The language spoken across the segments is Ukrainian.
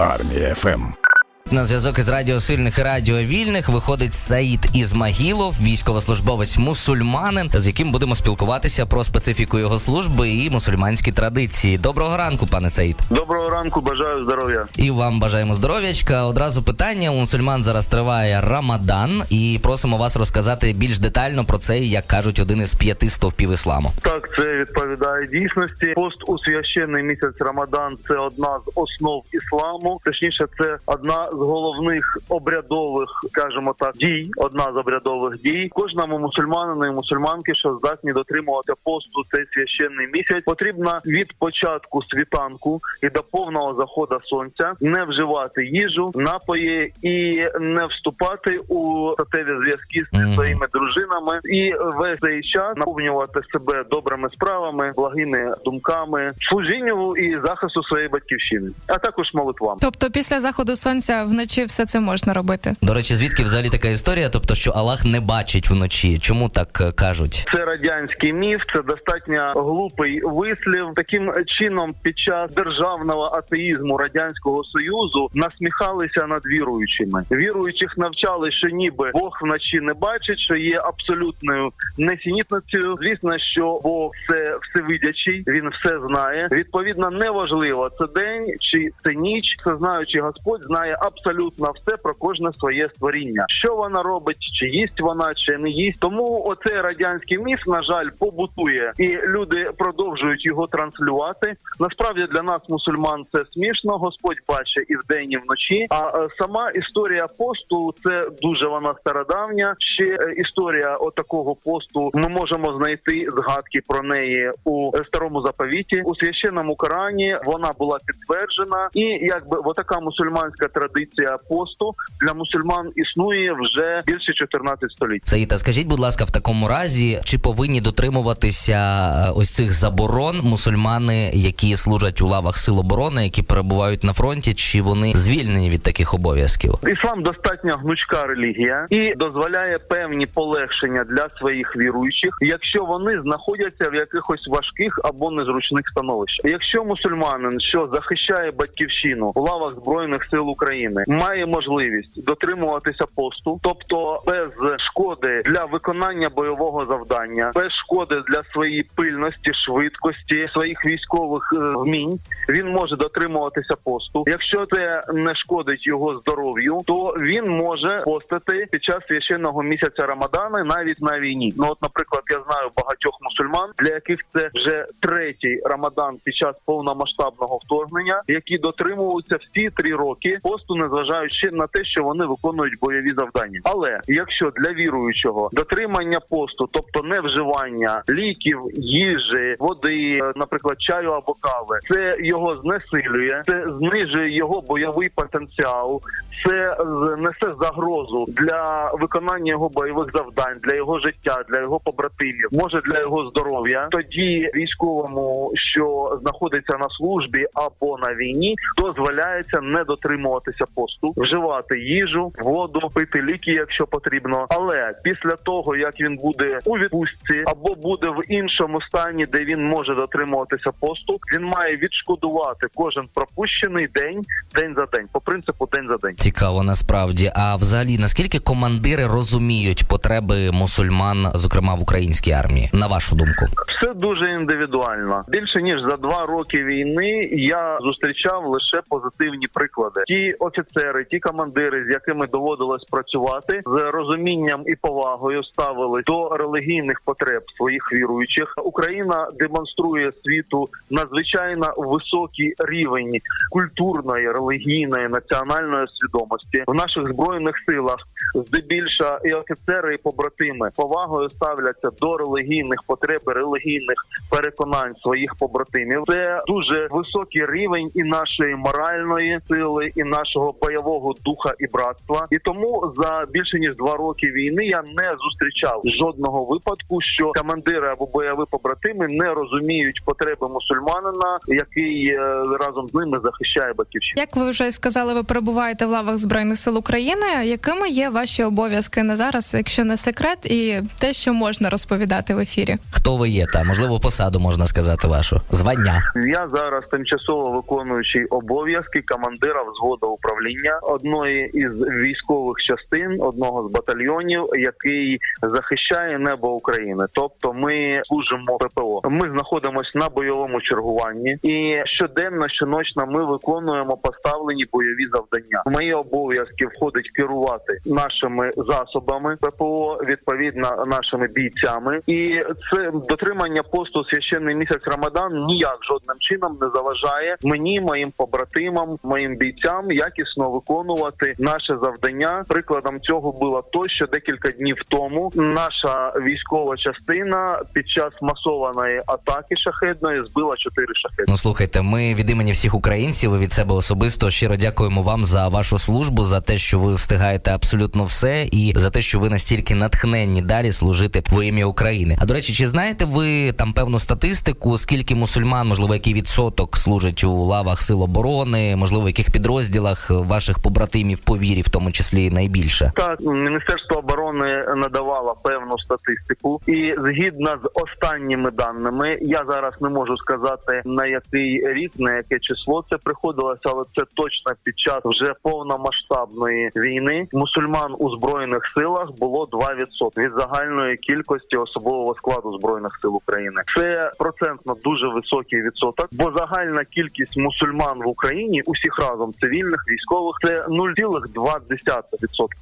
Армія ФМ. На зв'язок із Радіо Сильних і Радіо Вільних виходить Саїд Ізмагілов, військовослужбовець мусульманин, з яким будемо спілкуватися про специфіку його служби і мусульманські традиції. Доброго ранку, пане Саїд. Доброго ранку, бажаю здоров'я. І вам бажаємо здоров'ячка. Одразу питання. У мусульман зараз триває Рамадан, і просимо вас розказати більш детально про це, як кажуть, один із п'яти стовпів ісламу. Так, це відповідає дійсності. Пост у священний місяць Рамадан це одна з основ ісламу. Точніше, це одна з головних обрядових, скажімо так, дій. Одна з обрядових дій. Кожному мусульманину і мусульманки, що здатні дотримувати посту цей священний місяць, потрібно від початку світанку і до повного заходу сонця не вживати їжу, напої і не вступати у статеві зв'язки з своїми дружинами і весь цей час наповнювати себе добрими справами, благими думками, служінню і захисту своєї батьківщини, а також молитвам. Тобто після заходу сонця вночі все це можна робити. До речі, звідки взагалі така історія? Тобто, що Аллах не бачить вночі. Чому так е, кажуть? Це радянський міф, це достатньо глупий вислів. Таким чином, під час державного атеїзму радянського союзу насміхалися над віруючими. Віруючих навчали, що ніби Бог вночі не бачить, що є абсолютною несенітницею. Звісно, що Бог це всевидячий, він все знає. Відповідно, неважливо це день чи це ніч. Це знаючи Господь знає абсолютно все про кожне своє створіння. Що вона робить, чи їсть вона, чи не їсть. Тому оцей радянський міф, на жаль, побутує, і люди продовжують його транслювати. Насправді для нас, мусульман, це смішно. Господь бачить і вдень, і вночі. А е, сама історія посту це дуже вона стародавня. Ще е, історія отакого посту. Ми можемо знайти згадки про неї у е, старому заповіті у священному Корані. Вона була підтверджена, і якби отака мусульманська традиція посту для мусульман існує вже більше 14 століть. Саїта, скажіть, будь ласка, в такому разі, чи повинні дотримуватися е, ось цих заборон мусульмани, які служать у лавах сил оборони, які перебувають на фронті, чи вони звільнені від таких обов'язків? Іслам достатньо гнучка релігія і дозволяє певні полегшення для своїх віруючих, якщо вони знаходяться в якихось важких або незручних становищах. Якщо мусульманин, що захищає батьківщину у лавах збройних сил України, має можливість дотримуватися посту, тобто без шкоди для виконання бойового завдання, без шкоди для своєї пильності, швидкості, своїх військових е, вмінь, він може дотримуватися посту. Якщо це не шкодить його здоров'ю, то він може постити під час священного місяця Рамадана навіть на війні. Ну, от, наприклад, я знаю багатьох мусульман, для яких це вже третій Рамадан під час повномасштабного вторгнення, які дотримуються всі три роки посту, незважаючи на те, що вони виконують бойові завдання. Але якщо для віруючого дотримання посту, тобто не вживання ліків, їжі, води, наприклад, чаю або кави, це його знесилює, це знижує його бойовий потенціал, це несе загрозу для виконання його бойових завдань, для його життя, для його побратимів, може для його здоров'я. Тоді військовому, що знаходиться на службі або на війні, дозволяється не дотримуватися посту, вживати їжу, воду, пити ліки, якщо потрібно. Але після того як він буде у відпустці або буде в іншому стані, де він може дотримуватися посту, він має відшкодувати кожен пропущений день, день за день, по принципу день за день. Цікаво насправді. А взагалі, наскільки командири розуміють потреби мусульман, зокрема в українській армії, на вашу думку? Все дуже індивідуально. Більше ніж за два роки війни я зустрічав лише позитивні приклади. Ті офіцери, ті командири, з якими доводилось працювати, з розумінням і повагою ставили до релігійних потреб своїх віруючих. Україна демонструє світу надзвичайно високий рівень культурної, релігійної, національної свідомості в наших збройних силах. Здебільша і офіцери, і побратими повагою ставляться до релігійних потреб, релігійних переконань своїх побратимів. Це дуже високий рівень і нашої моральної сили, і нашого нашого бойового духа і братства. І тому за більше ніж два роки війни я не зустрічав жодного випадку, що командири або бойові побратими не розуміють потреби мусульманина, який е, разом з ними захищає батьківщину. Як ви вже сказали, ви перебуваєте в лавах збройних сил України. Якими є ваші обов'язки на зараз, якщо не секрет, і те, що можна розповідати в ефірі? Хто ви є там? Можливо, посаду можна сказати вашу звання. Я зараз тимчасово виконуючий обов'язки командира взводу управління одної із військових частин одного з батальйонів, який захищає небо України. Тобто, ми служимо ППО. Ми знаходимося на бойовому чергуванні, і щоденно, щоночно ми виконуємо поставлені бойові завдання. Мої обов'язки входить керувати нашими засобами ППО, відповідно нашими бійцями, і це дотримання посту священний місяць Рамадан ніяк жодним чином не заважає мені, моїм побратимам, моїм бійцям якісно виконувати наше завдання. Прикладом цього було то, що декілька днів тому наша військова частина під час масованої атаки шахедної збила чотири шахеди. Ну слухайте, ми від імені всіх українців і від себе особисто щиро дякуємо вам за вашу службу, за те, що ви встигаєте абсолютно все, і за те, що ви настільки натхненні далі служити во ім'я України. А до речі, чи знаєте ви там певну статистику, скільки мусульман, можливо, який відсоток служить у лавах сил оборони, можливо, в яких підрозділах ваших побратимів по вірі, в тому числі найбільше? Так, Міністерство оборони надавало певну статистику, і згідно з останніми даними, я зараз не можу сказати на який рік, на яке число це приходилося, але це точно під час вже повномасштабної війни мусульман у збройних силах було 2% від загальної кількості особового складу збройних сил України. Це процентно дуже високий відсоток, бо загальна кількість мусульман в Україні усіх разом цивільних військових це 0,2%.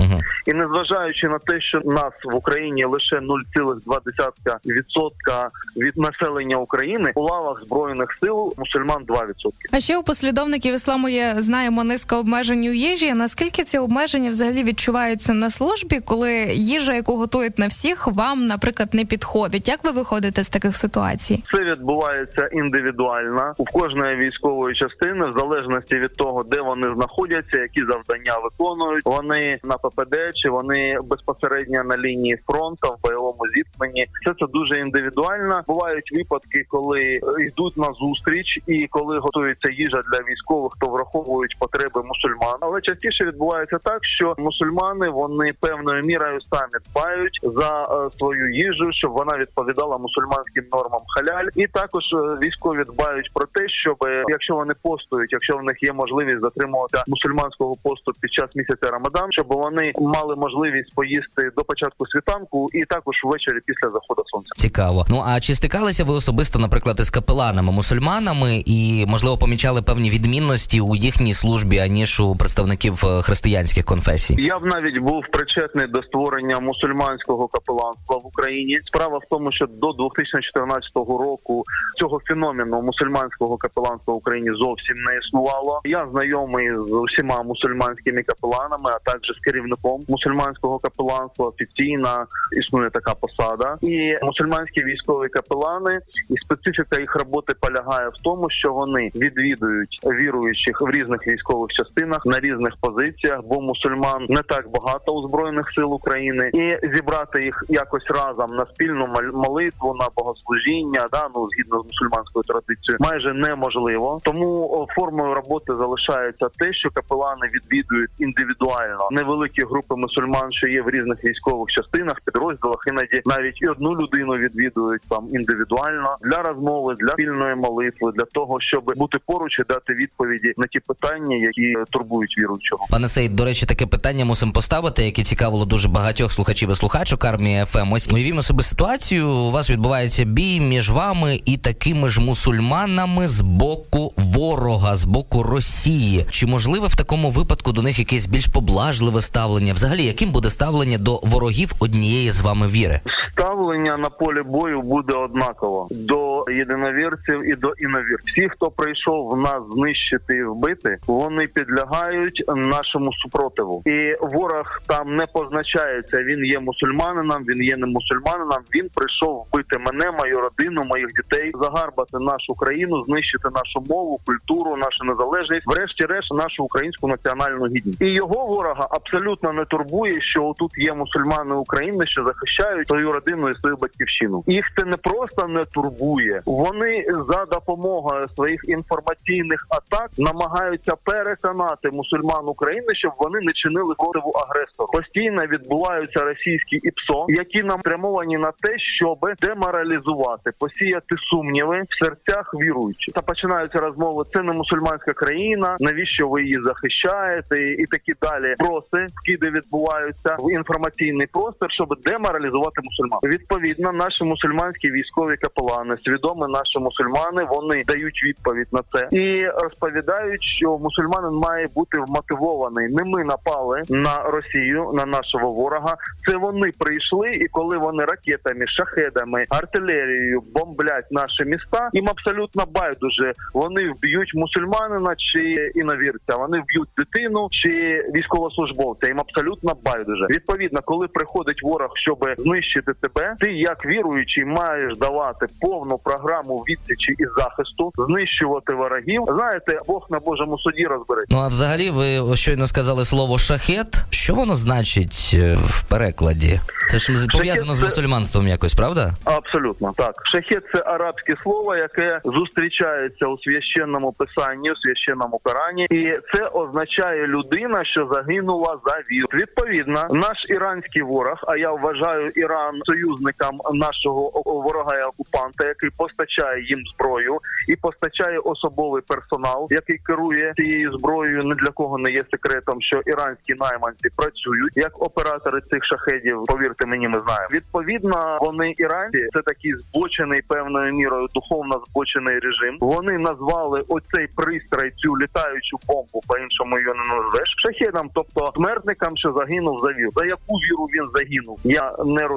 Угу. І незважаючи на те, що нас в Україні лише 0,2% від населення України у лавах збройних сил мусульман 2%. А ще у послідовників ісламу є знаємо низка обмежень у їжі. Наскільки ці обмеження взагалі відчуваються на службі, коли їжа, яку готують на всіх, вам, наприклад, не підходить? Як ви виходите з таких ситуацій? Це відбувається індивідуально у кожної військової частини, в залежності від того, де вони знаходяться, які завдання виконують. Вони на ППД чи вони безпосередньо на лінії фронту в бойовому зіткненні. Все це дуже індивідуально. Бувають випадки, коли е, йдуть на зустріч і коли готується їжа для військових, то враховують потреби мусульман. Але частіше відбувається так, що мусульмани вони певною мірою самі дбають за е, свою їжу, щоб вона відповідала мусульманським нормам халяль, і також е, військові дбають про те, щоб якщо вони постують, якщо в них є можливість затримувати мусульманського посту під час місяця Рамадан, щоб вони мали можливість поїсти до початку світанку і також ввечері після заходу сонця. Цікаво. Ну а чи стикалися ви особисто, наприклад, із капеланами мусульманами, і можливо помічали певні відмінності у їхній службі аніж у представників е, християнських конфесій? Я б навіть був причетний до створення мусульманського капеланства в Україні. Справа в тому, що до 2014 року цього феномену мусульманського капеланства в Україні зовсім не існувало. Я знайомий з усіма мусульманськими капеланами, а також з керівником мусульманського капеланства. Офіційно існує така посада, і мусульманські військові капелани і специфіка їх роботи полягає в тому, що вони відвідують віруючих в різних військових частинах на різних позиціях, бо мусульман не так багато у збройних сил України, і зібрати їх якось разом на спільну молитву, на богослужіння, да ну згідно з мусульманською традицією, майже неможливо. Тому формою роботи залишається те, що капелани відвідують індивідуально. Невеликі групи мусульман, що є в різних військових частинах, підрозділах, іноді навіть і одну людину відвідують там індивідуально для розмови, для спільної молитви, для того, щоб бути поруч і дати відповіді на ті питання, які турбують віруючого. Пане Сейд, до речі, таке питання мусимо поставити, яке цікавило дуже багатьох слухачів і слухачок армії ФМ. Ось уявімо собі ситуацію. У вас відбувається бій між вами і такими ж мусульманами з боку ворога, з боку Росії. Чи можливе в такому випадку до них якесь більш поблажливе ставлення? Взагалі, яким буде ставлення до ворогів однієї з вами віри? Ставлення на полі бою буде однаково до єдиновірців і до іновірців. Всі, хто прийшов нас знищити і вбити, вони підлягають нашому супротиву. І ворог там не позначається. Він є мусульманином, він є не мусульманином. Він прийшов вбити мене, мою родину, моїх дітей, загарбати нашу країну, знищити нашу мову, культуру, нашу незалежність, врешті-решт нашу українську національну гідність. І його ворога абсолютно не турбує, що тут є мусульмани України, що захищають свою родину і свою батьківщину. Їх це не просто не турбує. Вони за допомогою своїх інформаційних атак намагаються переконати мусульман України, щоб вони не чинили противу агресору. Постійно відбуваються російські ІПСО, які нам спрямовані на те, щоб деморалізувати, посіяти сумніви в серцях віруючих. Та починаються розмови. Це не мусульманська країна. Навіщо ви її захищаєте? І такі далі проси вкиди відбуваються в інформаційний простір, щоб деморалізувати мусульман. Відповідно, наші мусульманські військові капелани, свідомі наші мусульмани, вони дають відповідь на це і розповідають, що мусульманин має бути вмотивований. Не ми напали на Росію, на нашого ворога. Це вони прийшли, і коли вони ракетами, шахедами, артилерією бомблять наші міста, їм абсолютно байдуже. Вони вб'ють мусульманина чи іновірця. Вони вб'ють дитину чи військовослужбовця. Їм абсолютно байдуже. Відповідно, коли приходить ворог, щоб знищити тебе, ти як віруючий маєш давати повну програму відсічі і захисту, знищувати ворогів. Знаєте, Бог на Божому суді розбереться. Ну а взагалі, ви щойно сказали слово шахет. Що воно значить е, в перекладі? Це ж пов'язано з мусульманством якось, правда? Абсолютно так. Шахет це арабське слово, яке зустрічається у священному писанні, у священному Корані, і це означає людина, що загинула за віру. Відповідно, наш іранський ворог, а я вважаю Іран союзником нашого ворога окупанта, який постачає їм зброю і постачає особовий персонал, який керує цією зброєю. Не для кого не є секретом, що іранські найманці працюють як оператори цих шахедів. Повірте мені, ми знаємо. Відповідно, вони іранці це такий збочений певною мірою духовно збочений режим. Вони назвали оцей пристрій, цю літаючу бомбу, по іншому її не назвеш шахедом, тобто смертникам, що загинув за віру. За яку віру він загинув, я не розумію.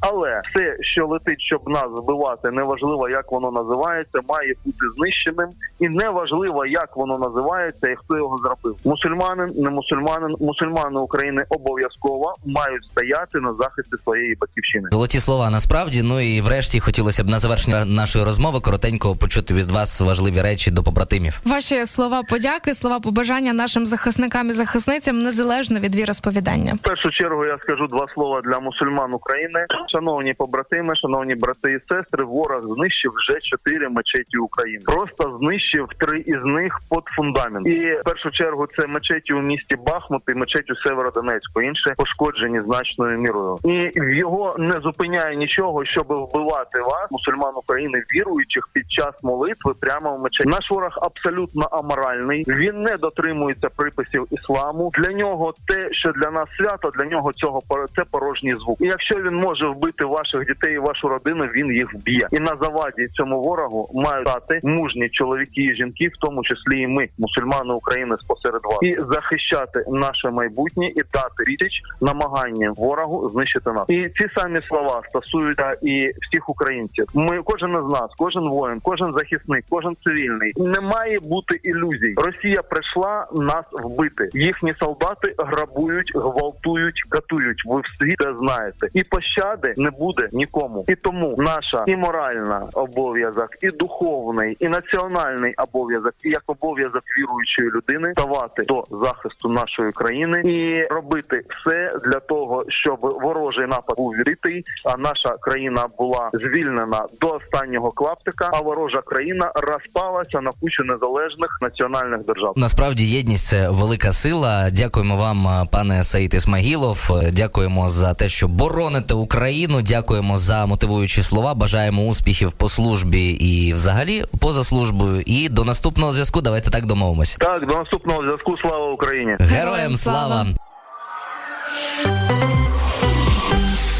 Але все, що летить, щоб нас збивати, неважливо, як воно називається, має бути знищеним, і неважливо, як воно називається і хто його зробив. Мусульманин, не мусульманин, мусульмани України обов'язково мають стояти на захисті своєї батьківщини. Золоті слова насправді. Ну і врешті хотілося б на завершення нашої розмови коротенько почути від вас важливі речі до побратимів. Ваші слова подяки, слова побажання нашим захисникам і захисницям незалежно від віросповідання. В першу чергу я скажу два слова для мусульман України. Шановні побратими, шановні брати і сестри, ворог знищив вже чотири мечеті України. Просто знищив три із них під фундамент. І в першу чергу це мечеті у місті Бахмут і мечеть у Северодонецьку. Інше пошкоджені значною мірою. І його не зупиняє нічого, щоб вбивати вас, мусульман України, віруючих під час молитви прямо в мечеті. Наш ворог абсолютно аморальний. Він не дотримується приписів ісламу. Для нього те, що для нас свято, для нього цього це порожній звук. І якщо він може вбити ваших дітей і вашу родину, він їх вб'є. І на заваді цьому ворогу мають стати мужні чоловіки і жінки, в тому числі і ми, мусульмани України, спосеред вас, і захищати наше майбутнє і дати відсіч намаганням ворогу знищити нас. І ці самі слова стосуються і всіх українців. Ми кожен із нас, кожен воїн, кожен захисник, кожен цивільний не має бути ілюзій. Росія прийшла нас вбити. Їхні солдати грабують, гвалтують, катують. Ви всі це знаєте. І пощади не буде нікому. І тому наша і моральна обов'язок, і духовний, і національний обов'язок, і як обов'язок віруючої людини ставати до захисту нашої країни і робити все для того, щоб ворожий напад був відбитий, а наша країна була звільнена до останнього клаптика, а ворожа країна розпалася на кучу незалежних національних держав. Насправді єдність це велика сила. Дякуємо вам, пане Саїд Ісмагілов. Дякуємо за те, що бороните Україну. Дякуємо за мотивуючі слова. Бажаємо успіхів по службі і взагалі поза службою. І до наступного зв'язку. Давайте так домовимось. Так, до наступного зв'язку. Слава Україні! Героям слава!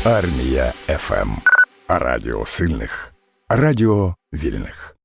Армія ФМ. Радіо сильних. Радіо вільних.